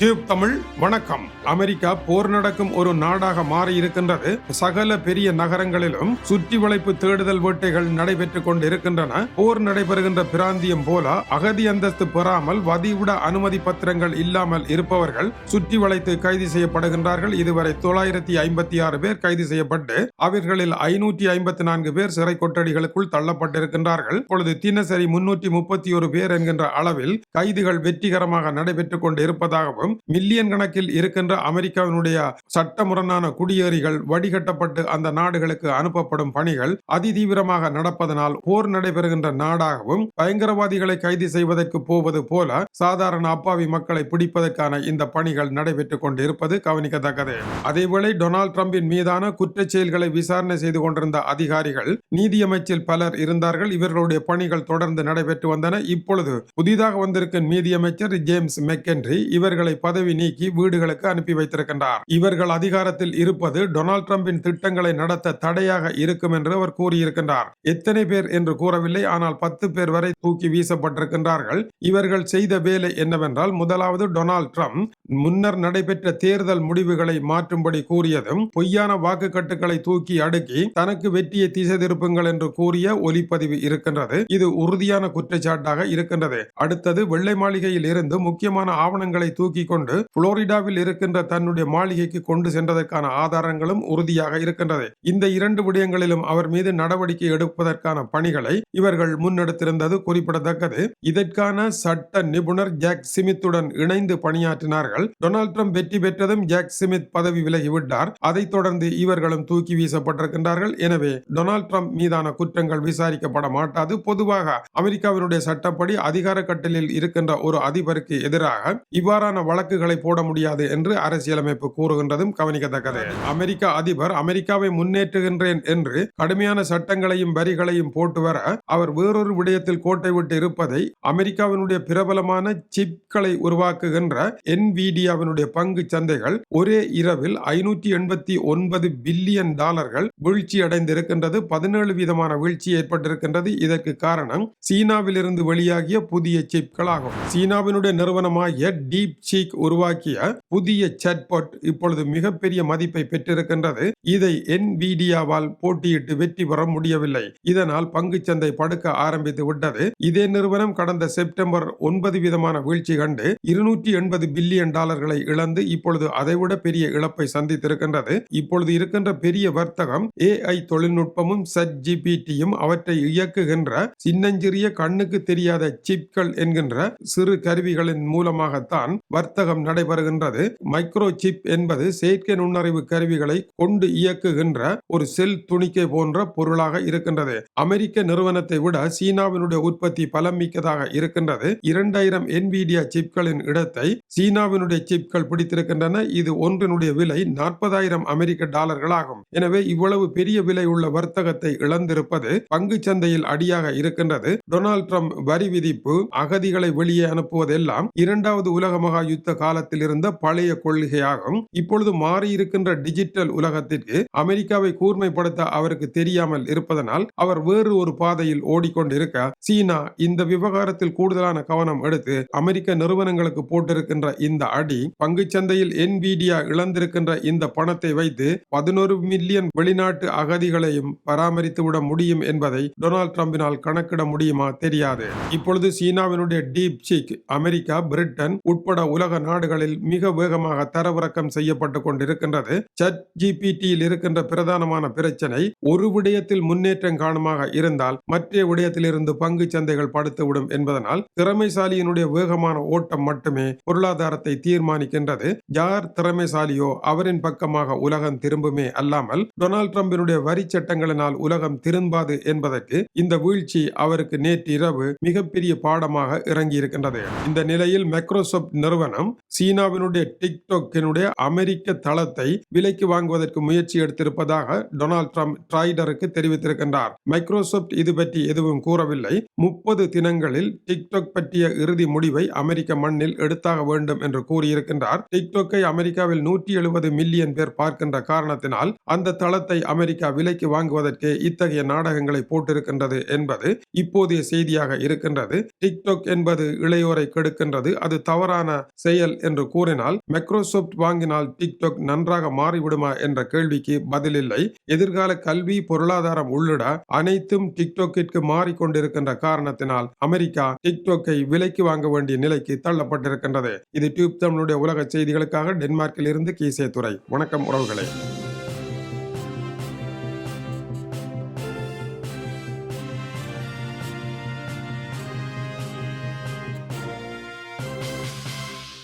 Tube Tamil வணக்கம். America போர் நடக்கும் ஒரு நாடாக மாறி இருக்கின்றது சகல பெரிய நகரங்களிலும் சுற்றி வளைப்பு தேடுதல் வேட்டைகள் நடைபெற்றுக் கொண்டிருக்கின்றன. போர் நடைபெறுகின்ற பிராந்தியம் போல அகதி அந்தஸ்து பெறாமல் வதிவிட அனுமதி பத்திரங்கள் இல்லாமல் இருப்பவர்கள் சுற்றி வளைத்து கைது செய்யப்படுகின்றார்கள். இதுவரை தொள்ளாயிரத்தி ஐம்பத்தி ஆறு பேர் கைது செய்யப்பட்டு அவர்களில் ஐநூற்றி ஐம்பத்தி நான்கு பேர் சிறை கொட்டடிகளுக்குள் தள்ளப்பட்டிருக்கின்றார்கள். இப்பொழுது தினசரி முன்னூற்றி முப்பத்தி ஒரு பேர் என்கின்ற அளவில் கைதுகள் வெற்றிகரமாக நடைபெற்றுக் கொண்டு இருப்பதாகவும் மில்லியன் கணக்கில் இருக்கின்ற அமெரிக்காவினுடைய சட்டமுரணான குடியேறிகள் வடிகட்டப்பட்டு அந்த நாடுகளுக்கு அனுப்பப்படும் பணிகள் அதிதீவிரமாக நடப்பதனால் போர் நடைபெறுகின்ற நாடாகவும் பயங்கரவாதிகளை கைது செய்வதற்கு போவது போல சாதாரண அப்பாவி மக்களை பிடிப்பதற்கான இந்த பணிகள் நடைபெற்றுக் கொண்டிருப்பது கவனிக்கத்தக்கது. அதேவேளை டொனால்ட் டிரம்பின் மீதான குற்றச் செயல்களை விசாரணை செய்து கொண்டிருந்த அதிகாரிகள் நீதியமைச்சில் பலர் இருந்தார்கள். இவர்களுடைய பணிகள் தொடர்ந்து நடைபெற்று வந்தன. இப்பொழுது புதிதாக வந்திருக்கும் நீதியமைச்சர் ஜேம்ஸ் மெக்கென்றி இவர்களை பதவி நீக்கி வீடுகளுக்கு அனுப்பி வைத்திருக்கின்றார். இவர்கள் அதிகாரத்தில் இருப்பது டொனால்ட் டிரம்பின் திட்டங்களை நடத்த தடையாக இருக்கும் என்று அவர் கூறியிருக்கின்றார். எத்தனை பேர் என்று கூறவில்லை ஆனால் பத்து பேர் வரை தூக்கி வீசப்பட்டிருக்கின்றார்கள். இவர்கள் செய்த வேலை என்னவென்றால் முதலாவது டொனால்ட் ட்ரம்ப் முன்னர் நடைபெற்ற தேர்தல் முடிவுகளை மாற்றும்படி கூறியதும் பொய்யான வாக்குக்கட்டுகளை தூக்கி அடுக்கி தனக்கு வெற்றியை திசை திருப்புங்கள் என்று கூறிய ஒலிப்பதிவு இருக்கின்றது. இது உறுதியான குற்றச்சாட்டாக இருக்கின்றது. அடுத்தது வெள்ளை மாளிகையில் இருந்து முக்கியமான ஆவணங்களை தூக்கி கொண்டு புளோரிடாவில் இருக்கின்ற தன்னுடைய மாளிகைக்கு கொண்டு சென்றதற்கான ஆதாரங்களும் உறுதியாக இருக்கின்றது. இந்த இரண்டு விடயங்களிலும் அவர் மீது நடவடிக்கை எடுப்பதற்கான பணிகளை இவர்கள் முன்னெடுத்திருந்தது குறிப்பிடத்தக்கது. இதற்கான சட்ட நிபுணர் ஜாக் சிமித்துடன் இணைந்து பணியாற்றினார்கள். டொனால்ட் ட்ரம்ப் வெற்றி பெற்றதும் ஜாக் சிமித் பதவி விலகிவிட்டார். அதைத் தொடர்ந்து இவர்களும் தூக்கி வீசப்பட்டிருக்கின்றார்கள். எனவே டொனால்ட் ட்ரம்ப் மீதான குற்றங்கள் விசாரிக்கப்பட மாட்டாது. பொதுவாக அமெரிக்காவினுடைய சட்டப்படி அதிகார கட்டலில் இருக்கின்ற ஒரு அதிபருக்கு எதிராக இவ்வாறான வழக்குகளை போட முடியாது என்று அரசியலமைப்பு கூறுகின்றதும் கவனிக்கத்தக்கது. அமெரிக்க அதிபர் அமெரிக்காவை முன்னேற்றுகின்றேன் என்று கடுமையான சட்டங்களையும் வரிகளையும் போட்டு வர அவர் வேறொரு விடயத்தில் கோட்டை விட்டு இருப்பதை அமெரிக்காவினுடைய பிரபலமான சிப்களை உருவாக்குகின்ற என்விடியாவினுடைய பங்கு சந்தைகள் ஒரே இரவில் ஐநூற்றி எண்பத்தி ஒன்பது பில்லியன் டாலர்கள் வீழ்ச்சி அடைந்திருக்கின்றது. பதினேழு விதமான வீழ்ச்சி ஏற்பட்டிருக்கின்றது. இதற்கு காரணம் சீனாவிலிருந்து வெளியாகிய புதிய சிப்கள் ஆகும் சீனாவினுடைய நிறுவனமாகிய டீப் சீக் உருவாக்கிய புதிய சாட்பாட் இப்பொழுது மிகப்பெரிய மதிப்பை பெற்றிருக்கின்றது. இதை என்பிடியாவால் போட்டியிட்டு வெற்றி பெற முடியவில்லை. இதனால் பங்குச்சந்தை படுக்க ஆரம்பித்து விட்டது. இதே நிறுவனம் கடந்த செப்டம்பர் ஒன்பது விதமான வீழ்ச்சி கண்டு இருநூற்றி எண்பது பில்லியன் டாலர்களை இழந்து இப்பொழுது அதைவிட பெரிய இழப்பை சந்தித்திருக்கின்றது. இப்பொழுது இருக்கின்ற பெரிய வர்த்தகம் ஏஐ தொழில்நுட்பமும் சட் ஜிபிடியும் அவற்றை இயக்குகின்ற சின்னஞ்சிறிய கண்ணுக்கு தெரியாத சிப்கள் என்கின்ற சிறு கருவிகளின் மூலமாகத்தான் வர்த்தகம் நடைபெறுகின்றது. மைக்ரோ சிப் என்பது செயற்கை நுண்ணறிவு கருவிகளை கொண்டு இயக்குகின்ற ஒரு செல் துணிக்கை போன்ற பொருளாக இருக்கின்றது. அமெரிக்க நிறுவனத்தை விட சீனாவினுடைய உற்பத்தி பலம் மிக்கதாக இருக்கின்றது. இரண்டாயிரம் என்பிடியா சிப்களின் இடத்தை சீனாவினுடைய சிப்கள் பிடித்திருக்கின்றன. இது ஒன்றினுடைய விலை நாற்பதாயிரம் அமெரிக்க டாலர்கள் ஆகும் எனவே இவ்வளவு பெரிய விலை உள்ள வர்த்தகத்தை இழந்திருப்பது பங்கு சந்தையில் அடியாக இருக்கின்றது. டொனால்ட் ட்ரம்ப் வரி விதிப்பு அகதிகளை வெளியே அனுப்புவதெல்லாம் இரண்டாவது உலக மகா யுத்த காலத்தில் இருந்த பழைய கொள்கையாகும். இப்பொழுது மாறியிருக்கின்ற டிஜிட்டல் உலகத்திற்கு அமெரிக்காவை கூர்மைப்படுத்த அவருக்கு தெரியாமல் இருப்பதனால் அவர் வேறு ஒரு பாதையில் ஓடிக்கொண்டிருக்க சீனா இந்த விவகாரத்தில் கூடுதலான கவனம் எடுத்து அமெரிக்க நிறுவனங்களுக்கு போட்டிருக்கின்ற இந்த அடி பங்குச்சந்தையில் என்பிடியா இழந்திருக்கின்ற இந்த பணத்தை வைத்து பதினோரு மில்லியன் வெளிநாட்டு அகதிகளையும் பராமரித்து விட முடியும் என்பதை டொனால்ட் ட்ரம்பினால் கணக்கிட முடியுமா தெரியாது. இப்பொழுது சீனாவினுடைய டீப் சீக் அமெரிக்கா பிரிட்டன் உட்பட உலக நாடுகளில் மிக வேகமாக தரவிறக்கம் செய்யப்பட்டு கொண்டிருக்கின்றது. சட் ஜிபிடியில் இருக்கின்ற பிரதானமான பிரச்சனை ஒரு விடயத்தில் முன்னேற்றம் காரணமாக இருந்தால் மற்ற விடயத்தில் இருந்து பங்கு சந்தைகள் படுத்துவிடும் என்பதனால் திறமைசாலியினுடைய வேகமான ஓட்டம் மட்டுமே பொருளாதாரத்தை தீர்மானிக்கின்றது. யார் திறமைசாலியோ அவரின் பக்கமாக உலகம் திரும்புமே அல்லாமல் டொனால்ட் ட்ரம்பினுடைய வரி சட்டங்களினால் உலகம் திரும்பாது என்பதற்கு இந்த வீழ்ச்சி அவருக்கு நேற்று இரவு மிகப்பெரிய பாடமாக இறங்கி இருக்கின்றது இந்த நிலையில் மைக்ரோசாப்ட் நிறுவனம் சீனாவினுடைய டிக்டாக்கினுடைய அமெரிக்க தளத்தை விலைக்கு வாங்குவதற்கு முயற்சி எடுத்திருப்பதாக டொனால்ட் ட்ரம்ப் ட்ரைடருக்கு தெரிவித்திருக்கின்றார். மைக்ரோசாப்ட் இது பற்றி எதுவும் கூறவில்லை. முப்பது தினங்களில் டிக்டாக் பற்றிய இறுதி முடிவை அமெரிக்க மண்ணில் எடுத்தாக வேண்டும் என்று கூறியிருக்கின்றார். டிக்டாக்கை அமெரிக்காவில் நூற்றி எழுபது மில்லியன் பேர் பார்க்கின்ற காரணத்தினால் அந்த தளத்தை அமெரிக்கா விலைக்கு வாங்குவதற்கே இத்தகைய நாடகங்களை போட்டிருக்கின்றது என்பது இப்போதைய செய்தியாக இருக்கின்றது. டிக்டாக் என்பது இளையோரை கெடுக்கின்றது. அது தவறான செயல் என்று கூறினால் மைக்ரோசாப்ட் வாங்கினால் டிக்டாக் நன்றாக மாறிவிடுமா என்ற கேள்விக்கு பதிலில்லை. எதிர்கால கல்வி பொருளாதாரம் உள்ளிட அனைத்தும் டிக்டாக்கிற்கு மாறிக்கொண்டிருக்கின்ற காரணத்தினால் அமெரிக்கா டிக்டாக்கை விலைக்கு வாங்க வேண்டிய நிலைக்கு தள்ளப்பட்டிருக்கின்றது. இது டியூப் தமிழுடைய உலக செய்திகளுக்காக டென்மார்க்கில் இருந்து கீசே துறை வணக்கம் உறவுகளே.